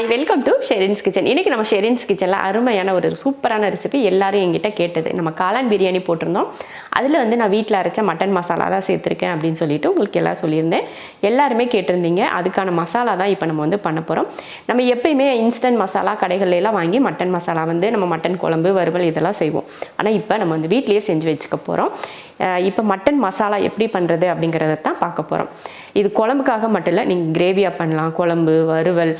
Hi welcome to Sherin's kitchen இன்றைக்கி நம்ம ஷெரின்ஸ் கிச்சனில் அருமையான ஒரு சூப்பரான ரெசிபி எல்லாரும் எங்கிட்ட கேட்டது. நம்ம காளான் பிரியாணி போட்டிருந்தோம். அதில் வந்து நான் வீட்டில் அரைச்ச மட்டன் மசாலா தான் சேர்த்துருக்கேன் அப்படின்னு சொல்லிட்டு உங்களுக்கு எல்லாம் சொல்லியிருந்தேன். எல்லாருமே கேட்டிருந்தீங்க. அதுக்கான மசாலா தான் இப்போ நம்ம வந்து பண்ண போகிறோம் நம்ம எப்பயுமே இன்ஸ்டன்ட் மசாலா கடைகள்லாம் வாங்கி மட்டன் மசாலா வந்து நம்ம மட்டன் குழம்பு வறுவல் இதெல்லாம் செய்வோம். ஆனால் இப்போ நம்ம வந்து வீட்லேயே செஞ்சு வச்சுக்க போகிறோம் இப்போ மட்டன் மசாலா எப்படி பண்ணுறது அப்படிங்கிறத தான் பார்க்க போகிறோம் இது குழம்புக்காக மட்டும் இல்லை நீங்கள் கிரேவியாக பண்ணலாம் குழம்பு வறுவல்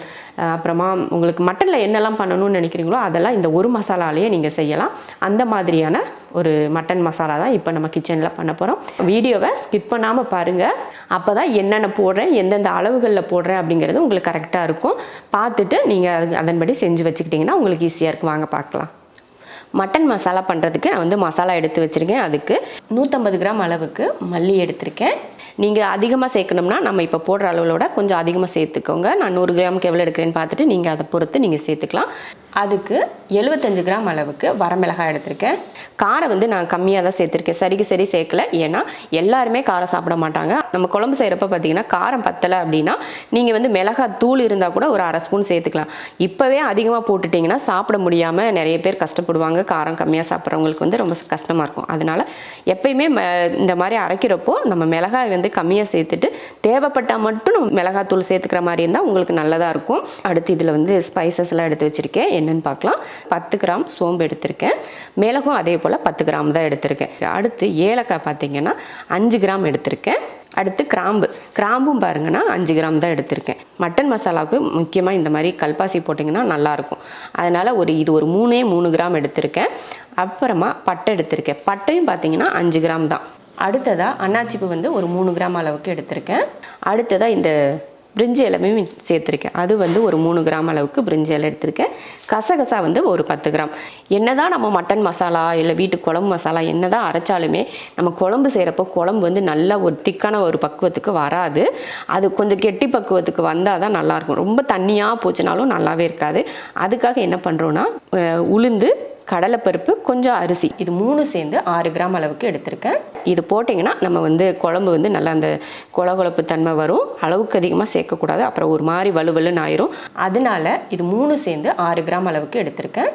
அப்புறமா உங்களுக்கு மட்டனில் என்னெல்லாம் பண்ணணும்னு நினைக்கிறீங்களோ அதெல்லாம் இந்த ஒரு மசாலாலேயே நீங்கள் செய்யலாம். அந்த மாதிரியான ஒரு மட்டன் மசாலா தான் இப்போ நம்ம கிச்சனில் பண்ண போகிறோம் வீடியோவை ஸ்கிப் பண்ணாமல் பாருங்கள் அப்போ தான் என்னென்ன போடுறேன் எந்தெந்த அளவுகளில் போடுறேன் அப்படிங்கிறது உங்களுக்கு கரெக்டாக இருக்கும். பார்த்துட்டு நீங்கள் அதன்படி செஞ்சு வச்சுக்கிட்டிங்கன்னா உங்களுக்கு ஈஸியாக இருக்கும். வாங்க பார்க்கலாம். மட்டன் மசாலா பண்ணுறதுக்கு நான் வந்து மசாலா எடுத்து வச்சுருக்கேன். அதுக்கு நூற்றம்பது கிராம் அளவுக்கு மல்லி எடுத்திருக்கேன். நீங்கள் அதிகமாக சேர்க்கணும்னா நம்ம இப்போ போடுற அளவுகளோட கொஞ்சம் அதிகமாக சேர்த்துக்கோங்க. நான் நூறு கிராமுக்கு எவ்வளோ எடுக்கிறேன்னு பார்த்துட்டு நீங்கள் அதை பொறுத்து நீங்கள் சேர்த்துக்கலாம். அதுக்கு எழுபத்தஞ்சு கிராம் அளவுக்கு வரமிளகாய் எடுத்திருக்கேன். காரம் வந்து நான் கம்மியாக தான் சேர்த்துருக்கேன். சரிக்கு சரி சேர்க்கல. ஏன்னா எல்லாருமே காரம் சாப்பிட மாட்டாங்க. நம்ம குழம்பு செய்கிறப்ப பார்த்தீங்கன்னா காரம் பத்தலை அப்படின்னா நீங்கள் வந்து மிளகாய் தூள் இருந்தால் கூட ஒரு அரை ஸ்பூன் சேர்த்துக்கலாம். இப்போவே அதிகமாக போட்டுட்டிங்கன்னா சாப்பிட முடியாமல் நிறைய பேர் கஷ்டப்படுவாங்க. காரம் கம்மியாக சாப்பிட்றவங்களுக்கு வந்து ரொம்ப கஷ்டமாக இருக்கும். அதனால் எப்பயுமே ம- இந்த மாதிரி அரைக்கிறப்போ நம்ம மிளகாய் வந்து கம்மியாக சேர்த்துட்டு தேவைப்பட்டால் மட்டும் நம்ம மிளகாய் தூள் சேர்த்துக்கிற மாதிரி இருந்தால் உங்களுக்கு நல்லதாக இருக்கும். அடுத்து இதில் வந்து ஸ்பைசஸ்லாம் எடுத்து வச்சுருக்கேன். என்னென்னு பார்க்கலாம். பத்து கிராம் சோம்பு எடுத்திருக்கேன். மிளகும் அதே போல் பத்து கிராம் தான் எடுத்திருக்கேன். அடுத்து ஏலக்காய் பார்த்தீங்கன்னா அஞ்சு கிராம் எடுத்திருக்கேன். அடுத்து கிராம்பு. கிராம்பும் பாருங்கன்னா அஞ்சு கிராம் தான் எடுத்திருக்கேன். மட்டன் மசாலாவுக்கு முக்கியமாக இந்த மாதிரி கல்பாசி போட்டிங்கன்னா நல்லாயிருக்கும். அதனால் ஒரு இது ஒரு மூணே மூணு கிராம் எடுத்திருக்கேன். அப்புறமா பட்டை எடுத்திருக்கேன். பட்டையும் பார்த்தீங்கன்னா அஞ்சு கிராம் தான். அடுத்ததாக அன்னாச்சிப்பு வந்து ஒரு மூணு கிராம் அளவுக்கு எடுத்திருக்கேன். அடுத்ததாக இந்த பிரிஞ்சி இலையும் சேர்த்துருக்கேன். அது வந்து ஒரு மூணு கிராம் அளவுக்கு பிரிஞ்சி இலை எடுத்திருக்கேன். கசகசா வந்து ஒரு பத்து கிராம். என்னதான் நம்ம மட்டன் மசாலா இல்லை வீட்டு குழம்பு மசாலா என்னதான் அரைச்சாலுமே நம்ம குழம்பு செய்கிறப்போ குழம்பு வந்து நல்ல ஒரு திக்கான ஒரு பக்குவத்துக்கு வராது. அது கொஞ்சம் கெட்டி பக்குவத்துக்கு வந்தால் தான் நல்லாயிருக்கும் ரொம்ப தண்ணியாக போச்சுனாலும் நல்லாவே இருக்காது. அதுக்காக என்ன பண்ணுறோன்னா உளுந்து கடலைப்பருப்பு கொஞ்சம் அரிசி. இது மூணு சேர்ந்து ஆறு கிராம் அளவுக்கு எடுத்திருக்கேன். இது போட்டிங்கன்னா நம்ம வந்து குழம்பு வந்து நல்லா அந்த குழகுழப்பு தன்மை வரும். அளவுக்கு அதிகமாக சேர்க்கக்கூடாது. அப்புறம் ஒரு மாதிரி வலுவலுன்னு ஆயிரும். அதனால இது மூணு சேர்ந்து ஆறு கிராம் அளவுக்கு எடுத்திருக்கேன்.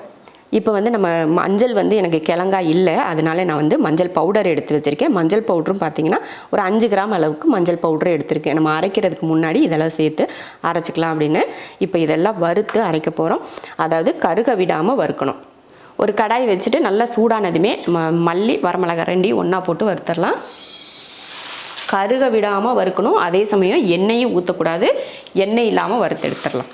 இப்போ வந்து நம்ம மஞ்சள் வந்து எனக்கு கிழங்கா இல்லை. அதனால நான் வந்து மஞ்சள் பவுடர் எடுத்து வச்சுருக்கேன். மஞ்சள் பவுடரும் பார்த்தீங்கன்னா ஒரு அஞ்சு கிராம் அளவுக்கு மஞ்சள் பவுடர் எடுத்திருக்கேன். நம்ம அரைக்கிறதுக்கு முன்னாடி இதெல்லாம் சேர்த்து அரைச்சிக்கலாம் அப்படின்னு. இப்போ இதெல்லாம் வறுத்து அரைக்க போகிறோம் அதாவது கருக விடாமல் வறுக்கணும். ஒரு கடாய் வச்சுட்டு நல்லா சூடானதுமே ம மல்லி வரமிளகாய் ரெண்டையும் ஒன்றா போட்டு வறுத்துடலாம் கருக விடாமல் வறுக்கணும். அதே சமயம் எண்ணெயும் ஊற்றக்கூடாது எண்ணெய் இல்லாமல் வறுத்து எடுத்துடலாம்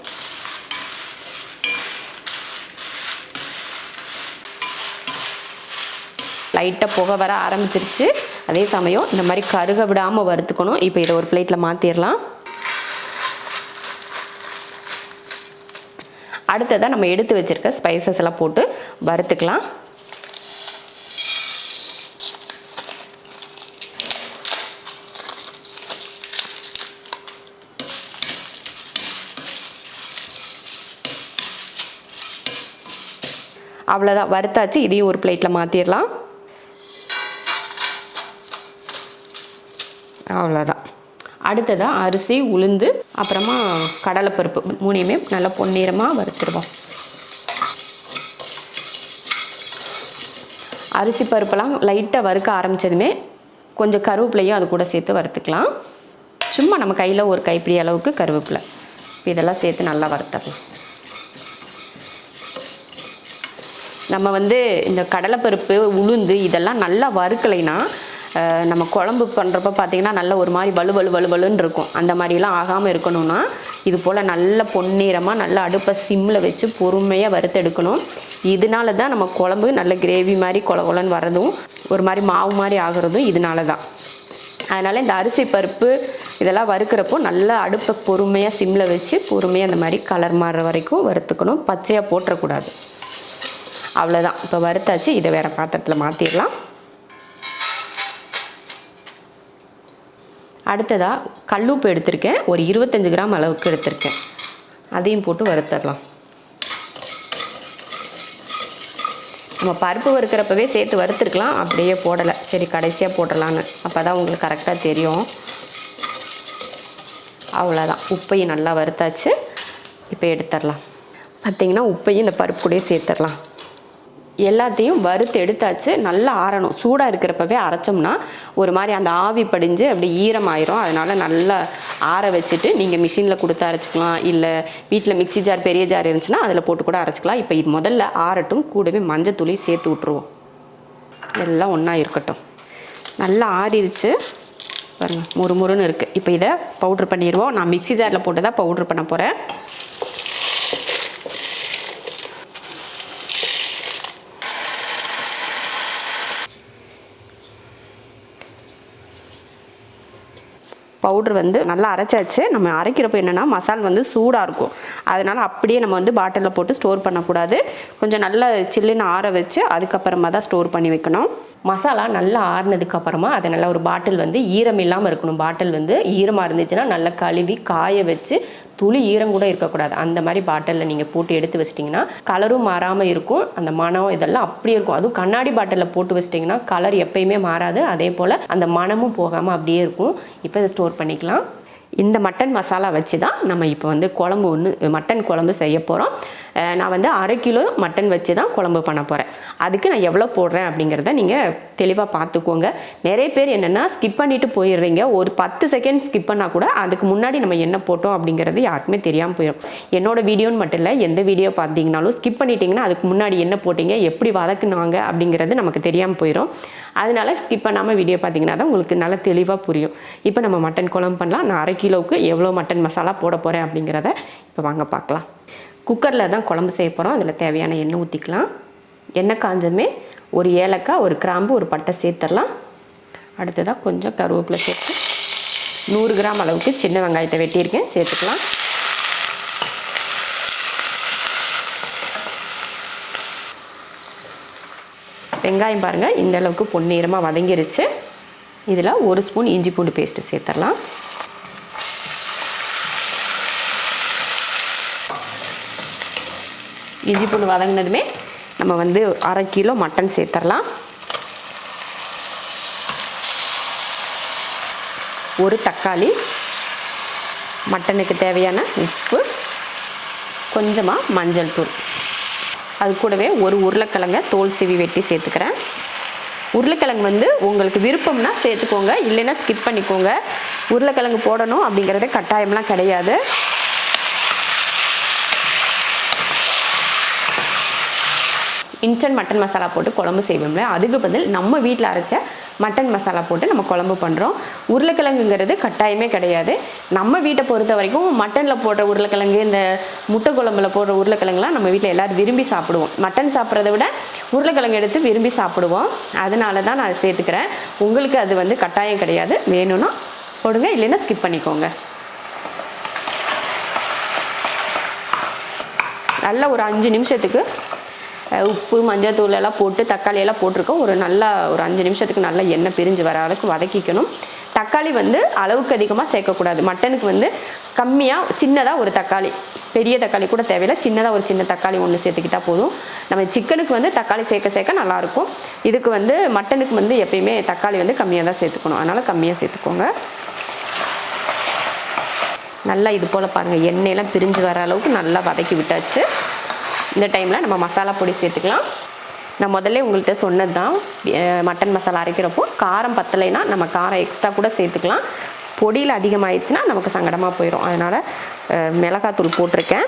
லைட்டாக புகை வர ஆரம்பிச்சிருச்சு. அதே சமயம் இந்த மாதிரி கருக விடாமல் வறுத்துக்கணும். இப்போ இதை ஒரு பிளேட்டில் மாற்றிடலாம் அடுத்ததாக நம்ம எடுத்து வச்சிருக்க ஸ்பைசஸ் எல்லாம் போட்டு வறுத்துக்கலாம். அவ்வளோதான் வறுத்தாச்சு. இதையும் ஒரு பிளேட்டில் மாற்றிடலாம் அவ்வளோதான் அடுத்ததாக அரிசி உளுந்து அப்புறமா கடலைப்பருப்பு மூணையுமே நல்லா பொன்னிறமாக வறுத்துருவோம். அரிசி பருப்பெல்லாம் லைட்டாக வறுக்க ஆரம்பித்ததுமே கொஞ்சம் கருவேப்பிலையும் அது கூட சேர்த்து வறுத்துக்கலாம். சும்மா நம்ம கையில் ஒரு கைப்பிடி அளவுக்கு கருவேப்பிலை. இப்போ இதெல்லாம் சேர்த்து நல்லா வறுத்தரலாம். நம்ம வந்து இந்த கடலைப்பருப்பு உளுந்து இதெல்லாம் நல்லா வறுக்கலைன்னா நம்ம குழம்பு பண்ணுறப்ப பார்த்திங்கன்னா நல்ல ஒரு மாதிரி வலு வலு வலு வலுன்னு இருக்கும். அந்த மாதிரிலாம் ஆகாமல் இருக்கணும்னா இது போல் நல்ல பொன்னிறமாக நல்ல அடுப்பை சிம்மில் வச்சு பொறுமையாக வறுத்தெடுக்கணும் இதனால தான் நம்ம குழம்பு நல்ல கிரேவி மாதிரி கொல கொலன்னு வரதும் ஒரு மாதிரி மாவு மாதிரி ஆகுறதும் இதனால தான் அதனால் இந்த அரிசி பருப்பு இதெல்லாம் வறுக்கிறப்போ நல்லா அடுப்பை பொறுமையாக சிம்மில் வச்சு பொறுமையாக அந்த மாதிரி கலர் மாறுற வரைக்கும் வறுத்துக்கணும். பச்சையாக போட்டுறக்கூடாது. அவ்வளோதான் இப்போ வறுத்தாச்சு. இதை வேறு பாத்திரத்தில் மாற்றிடலாம் அடுத்ததாக கல்லுப்பு எடுத்திருக்கேன். ஒரு இருபத்தஞ்சு கிராம் அளவுக்கு எடுத்திருக்கேன். அதையும் போட்டு வறுத்தரலாம். நம்ம பருப்பு வறுக்கிறப்பவே சேர்த்து வறுத்துருக்கலாம். அப்படியே போடலை. சரி கடைசியாக போடலான்னு அப்போ தான் உங்களுக்கு கரெக்டாக தெரியும். அவ்வளோதான் உப்பையும் நல்லா வறுத்தாச்சு. இப்போ எடுத்துடலாம் பார்த்தீங்கன்னா உப்பையும் இந்த பருப்பு கூடயே சேர்த்துடலாம் எல்லாத்தையும் வறுத்து எடுத்தாச்சு. நல்லா ஆறணும். சூடாக இருக்கிறப்பவே அரைச்சோம்னா ஒரு மாதிரி அந்த ஆவி படிஞ்சு அப்படி ஈரமாயிரும். அதனால் நல்லா ஆற வச்சுட்டு நீங்கள் மிஷினில் கொடுத்து அரைச்சிக்கலாம். இல்லை வீட்டில் மிக்ஸி ஜார் பெரிய ஜார் இருந்துச்சுன்னா அதில் போட்டு கூட அரைச்சிக்கலாம். இப்போ இது முதல்ல ஆறட்டும். கூடவே மஞ்சத்தூளையும் சேர்த்து விட்ருவோம் எல்லாம் ஒன்றா இருக்கட்டும். நல்லா ஆறிடுச்சு பாருங்கள் முறுமுறுன்னு இருக்குது இப்போ இதை பவுட்ரு பண்ணிடுவோம் நான் மிக்சி ஜாரில் போட்டு தான் பவுட்ரு பண்ண போகிறேன் பவுடர் வந்து நல்லா அரைச்சாச்சு. நம்ம அரைக்கிறப்போ என்னென்னா மசால் வந்து சூடாக இருக்கும். அதனால் அப்படியே நம்ம வந்து பாட்டிலில் போட்டு ஸ்டோர் பண்ணக்கூடாது. கொஞ்சம் நல்லா சில்லுன்னு ஆற வச்சு அதுக்கப்புறமா தான் ஸ்டோர் பண்ணி வைக்கணும். மசாலா நல்லா ஆறுனதுக்கப்புறமா அதை நல்லா ஒரு பாட்டில் வந்து ஈரம் இல்லாமல் இருக்கணும். பாட்டில் வந்து ஈரமாக இருந்துச்சுன்னா நல்லா கழுவி காய வச்சு துளி ஈரம் கூட இருக்கக்கூடாது. அந்த மாதிரி பாட்டிலில் நீங்கள் போட்டு எடுத்து வச்சிட்டிங்கன்னா கலரும் மாறாமல் இருக்கும். அந்த மனம் இதெல்லாம் அப்படியே இருக்கும். அதுவும் கண்ணாடி பாட்டிலில் போட்டு வச்சிட்டிங்கன்னா கலர் எப்பயுமே மாறாது. அதே போல் அந்த மனமும் போகாமல் அப்படியே இருக்கும். இப்போ இதை ஸ்டோர் பண்ணிக்கலாம். இந்த மட்டன் மசாலா வச்சு தான் நம்ம இப்போ வந்து குழம்பு ஒன்று மட்டன் குழம்பு செய்ய போகிறோம் நான் வந்து அரை கிலோ மட்டன் வச்சு தான் குழம்பு பண்ண போகிறேன் அதுக்கு நான் எவ்வளோ போடுறேன் அப்படிங்கிறத நீங்கள் தெளிவாக பார்த்துக்கோங்க நிறைய பேர் என்னென்னா ஸ்கிப் பண்ணிட்டு போயிடுறீங்க. ஒரு பத்து செகண்ட் ஸ்கிப் பண்ணால் கூட அதுக்கு முன்னாடி நம்ம என்ன போட்டோம் அப்படிங்கிறது யாருக்குமே தெரியாமல் போயிடும் என்னோட வீடியோன்னு மட்டும் இல்லை எந்த வீடியோ பார்த்தீங்கனாலும் ஸ்கிப் பண்ணிட்டீங்கன்னா அதுக்கு முன்னாடி என்ன போட்டீங்க எப்படி வதக்குனாங்க அப்படிங்கிறது நமக்கு தெரியாமல் போயிடும் அதனால ஸ்கிப் பண்ணாமல் வீடியோ பார்த்தீங்கன்னா தான் உங்களுக்கு நல்லா தெளிவாக புரியும். இப்போ நம்ம மட்டன் குழம்பு பண்ணலாம். நான் அரை கிலோவுக்கு எவ்வளோ மட்டன் மசாலா போட போகிறேன் அப்படிங்கிறத இப்போ வாங்க பார்க்கலாம் குக்கரில் தான் குழம்பு செய்ய போகிறோம் அதில் தேவையான எண்ணெய் ஊற்றிக்கலாம் எண்ணெய் காஞ்சதுமே ஒரு ஏலக்காய் ஒரு கிராம்பு ஒரு பட்டை சேர்த்துடலாம். அடுத்ததாக கொஞ்சம் கருவேப்பிலை சேர்த்து நூறு கிராம் அளவுக்கு சின்ன வெங்காயத்தை வெட்டியிருக்கேன். சேர்த்துக்கலாம். வெங்காயம் பாருங்கள் இந்த அளவுக்கு பொன்னிறமாக வதங்கிருச்சு. இதில் ஒரு ஸ்பூன் இஞ்சி பூண்டு பேஸ்ட்டு சேர்த்துடலாம். இஞ்சி பூண்டு வதங்கினதுமே நம்ம வந்து அரை கிலோ மட்டன் சேர்த்துடலாம் ஒரு தக்காளி மட்டனுக்கு தேவையான உப்பு கொஞ்சமாக மஞ்சள் தூள். அது கூடவே ஒரு உருளைக்கிழங்க தோல் சீவி வெட்டி சேர்த்துக்கிறேன். உருளைக்கிழங்கு வந்து உங்களுக்கு விருப்பம்னா சேர்த்துக்கோங்க இல்லைன்னா ஸ்கிப் பண்ணிக்கோங்க. உருளைக்கிழங்கு போடணும் அப்படிங்கிறது கட்டாயம்லாம் கிடையாது. இன்ஸ்டன்ட் மட்டன் மசாலா போட்டு குழம்பு செய்வோம்ல அதுக்கு பதில் நம்ம வீட்டில் அரைச்ச மட்டன் மசாலா போட்டு நம்ம குழம்பு பண்ணுறோம் உருளைக்கிழங்குங்கிறது கட்டாயமே கிடையாது. நம்ம வீட்டை பொறுத்த வரைக்கும் மட்டனில் போடுற உருளைக்கிழங்கு இந்த முட்டை குழம்புல போடுற உருளைக்கிழங்குலாம் நம்ம வீட்டில் எல்லோரும் விரும்பி சாப்பிடுவோம். மட்டன் சாப்பிட்றத விட உருளைக்கிழங்கு எடுத்து விரும்பி சாப்பிடுவோம். அதனால தான் நான் சேர்த்துக்கிறேன். உங்களுக்கு அது வந்து கட்டாயம் கிடையாது. வேணும்னா போடுங்க இல்லைன்னா ஸ்கிப் பண்ணிக்கோங்க. நல்ல ஒரு அஞ்சு நிமிஷத்துக்கு உப்பு மஞ்சத்தூள் எல்லாம் போட்டு தக்காளி எல்லாம் போட்டிருக்கோம். ஒரு நல்லா ஒரு அஞ்சு நிமிஷத்துக்கு நல்லா எண்ணெய் பிரிஞ்சு வர அளவுக்கு வதக்கிக்கணும். தக்காளி வந்து அளவுக்கு அதிகமாக சேர்க்கக்கூடாது. மட்டனுக்கு வந்து கம்மியாக சின்னதாக ஒரு தக்காளி. பெரிய தக்காளி கூட தேவையில்லை. சின்னதாக ஒரு சின்ன தக்காளி ஒன்று சேர்த்துக்கிட்டா போதும். நம்ம சிக்கனுக்கு வந்து தக்காளி சேர்க்க சேர்க்க நல்லாயிருக்கும் இதுக்கு வந்து மட்டனுக்கு வந்து எப்பயுமே தக்காளி வந்து கம்மியாக தான் சேர்த்துக்கணும். அதனால் கம்மியாக சேர்த்துக்கோங்க. நல்லா இது போல் பாருங்கள் எண்ணெயெல்லாம் பிரிஞ்சு வர அளவுக்கு நல்லா வதக்கி விட்டாச்சு. இந்த டைமில் நம்ம மசாலா பொடி சேர்த்துக்கலாம். நான் முதல்ல உங்கள்கிட்ட சொன்னது தான் மட்டன் மசாலா அரைக்கிறப்போ காரம் பத்தலைன்னா நம்ம காரம் எக்ஸ்ட்ரா கூட சேர்த்துக்கலாம். பொடியில் அதிகமாகிடுச்சுன்னா நமக்கு சங்கடமாக போயிடும் அதனால் மிளகாத்தூள் போட்டிருக்கேன்.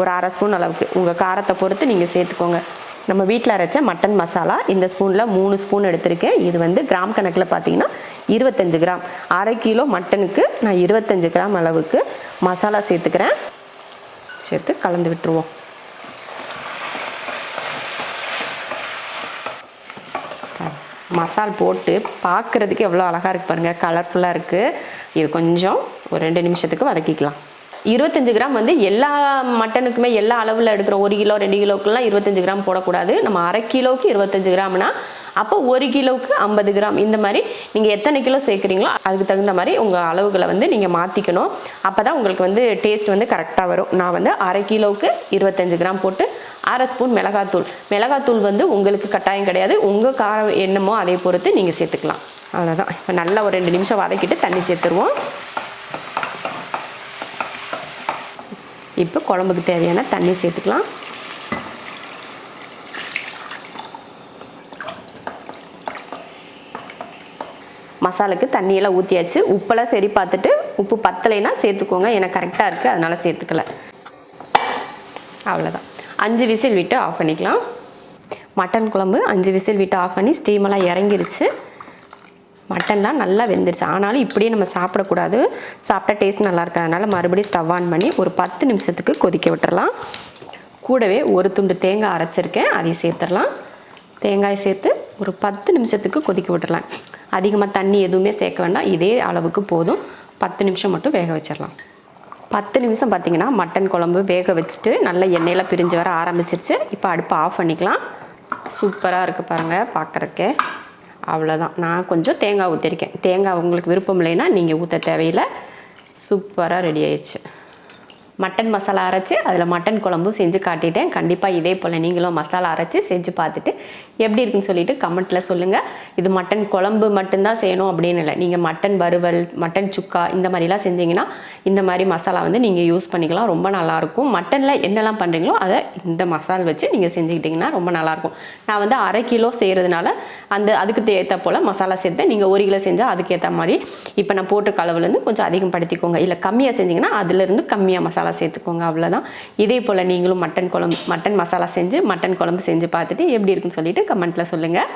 ஒரு அரை ஸ்பூன் அளவுக்கு. உங்கள் காரத்தை பொறுத்து நீங்கள் சேர்த்துக்கோங்க. நம்ம வீட்டில் அரைச்ச மட்டன் மசாலா இந்த ஸ்பூனில் மூணு ஸ்பூன் எடுத்திருக்கேன். இது வந்து கிராம் கணக்கில் பார்த்தீங்கன்னா இருபத்தஞ்சு கிராம். அரை கிலோ மட்டனுக்கு நான் இருபத்தஞ்சு கிராம் அளவுக்கு மசாலா சேர்த்துக்கிறேன். சேர்த்து கலந்து விட்டுருவோம். மசால் போட்டு பார்க்குறதுக்கு எவ்வளோ அழகாக இருக்குது பாருங்கள் கலர்ஃபுல்லாக இருக்குது இது கொஞ்சம் ஒரு ரெண்டு நிமிஷத்துக்கு வதக்கிக்கலாம். இருபத்தஞ்சு கிராம் வந்து எல்லா மட்டனுக்குமே எல்லா அளவில் எடுக்கிறோம். ஒரு கிலோ ரெண்டு கிலோக்குலாம் இருபத்தஞ்சு கிராம் போடக்கூடாது. நம்ம அரை கிலோவுக்கு இருபத்தஞ்சு கிராம்னா அப்போ ஒரு கிலோவுக்கு ஐம்பது கிராம். இந்த மாதிரி நீங்கள் எத்தனை கிலோ சேர்க்குறீங்களோ அதுக்கு தகுந்த மாதிரி உங்கள் அளவுகளை வந்து நீங்கள் மாற்றிக்கணும் அப்போ தான் உங்களுக்கு வந்து டேஸ்ட் வந்து கரெக்டாக வரும். நான் வந்து அரை கிலோவுக்கு இருபத்தஞ்சு கிராம் போட்டு அரை ஸ்பூன் மிளகாத்தூள். மிளகாத்தூள் வந்து உங்களுக்கு கட்டாயம் கிடையாது. உங்கள் காரம் என்னமோ அதை பொறுத்து நீங்கள் சேர்த்துக்கலாம். அவ்வளோதான் இப்போ நல்லா ஒரு ரெண்டு நிமிஷம் வதக்கிட்டு தண்ணி சேர்த்துருவோம். இப்போ குழம்புக்கு தேவையான தண்ணி சேர்த்துக்கலாம். மசாலுக்கு தண்ணியெல்லாம் ஊற்றியாச்சு உப்பெல்லாம் சரி பார்த்துட்டு உப்பு பத்தலைன்னா சேர்த்துக்கோங்க. எனக்கு கரெக்டாக இருக்குது அதனால் சேர்த்துக்கல. அவ்வளோதான் அஞ்சு விசில் விட்டு ஆஃப் பண்ணிக்கலாம். மட்டன் குழம்பு அஞ்சு விசில் விட்டு ஆஃப் பண்ணி ஸ்டீமெல்லாம் இறங்கிருச்சு. மட்டன்லாம் நல்லா வெந்துருச்சு. ஆனாலும் இப்படியே நம்ம சாப்பிடக்கூடாது. சாப்பிட்டா டேஸ்ட் நல்லா இருக்காதனால மறுபடியும் ஸ்டவ் ஆன் பண்ணி ஒரு பத்து நிமிஷத்துக்கு கொதிக்க விட்டுறலாம். கூடவே ஒரு துண்டு தேங்காய் அரைச்சிருக்கேன். அதையும் சேர்த்துடலாம். தேங்காய் சேர்த்து ஒரு பத்து நிமிஷத்துக்கு கொதிக்க விட்டுறலாம். அதிகமாக தண்ணி எதுவுமே சேர்க்க வேண்டாம். இதே அளவுக்கு போதும். பத்து நிமிஷம் மட்டும் வேக வச்சிடலாம். பத்து நிமிஷம் பார்த்தீங்கன்னா மட்டன் குழம்பு வேக வச்சுட்டு நல்லா எண்ணெயில் பிரிஞ்சு வர ஆரம்பிச்சிருச்சு. இப்போ அடுப்பை ஆஃப் பண்ணிக்கலாம். சூப்பராக இருக்குது பாருங்கள் பார்க்குறக்கே அவ்வளோதான் நான் கொஞ்சம் தேங்காய் ஊற்றிருக்கேன் தேங்காய் உங்களுக்கு விருப்பம் இல்லைன்னா நீங்கள் ஊற்ற தேவையில்லை. சூப்பராக ரெடி ஆயிடுச்சு. மட்டன் மசாலா அரைச்சி அதில் மட்டன் குழம்பும் செஞ்சு காட்டிட்டேன். கண்டிப்பாக இதே போல் நீங்களும் மசாலா அரைச்சி செஞ்சு பார்த்துட்டு எப்படி இருக்குன்னு சொல்லிட்டு கமெண்ட்டில் சொல்லுங்கள் இது மட்டன் குழம்பு மட்டும்தான் செய்யணும் அப்படின்னு இல்லை. நீங்கள் மட்டன் வறுவல் மட்டன் சுக்கா இந்த மாதிரிலாம் செஞ்சீங்கன்னா இந்த மாதிரி மசாலா வந்து நீங்கள் யூஸ் பண்ணிக்கலாம். ரொம்ப நல்லாயிருக்கும் மட்டனில் என்னெல்லாம் பண்ணுறீங்களோ அதை இந்த மசால் வச்சு நீங்கள் செஞ்சுக்கிட்டிங்கன்னா ரொம்ப நல்லாயிருக்கும் நான் வந்து அரை கிலோ செய்கிறதுனால அந்த அதுக்கு ஏற்ற போல் மசாலா சேர்த்தேன் நீங்கள் ஒரு கிலோ செஞ்சால் அதுக்கேற்ற மாதிரி இப்போ நான் போட்டிருக்க அளவுலேருந்து கொஞ்சம் அதிகம் படுத்திக்கோங்க இல்லை கம்மியாக செஞ்சீங்கன்னா அதுலேருந்து கம்மியாக மசாலா சேர்த்துக்கோங்க அவ்வளோதான் இதே போல் நீங்களும் மட்டன் குழம்பு மட்டன் மசாலா செஞ்சு மட்டன் குழம்பு செஞ்சு பார்த்துட்டு எப்படி இருக்குன்னு சொல்லிட்டு கமெண்ட்டில் சொல்லுங்கள்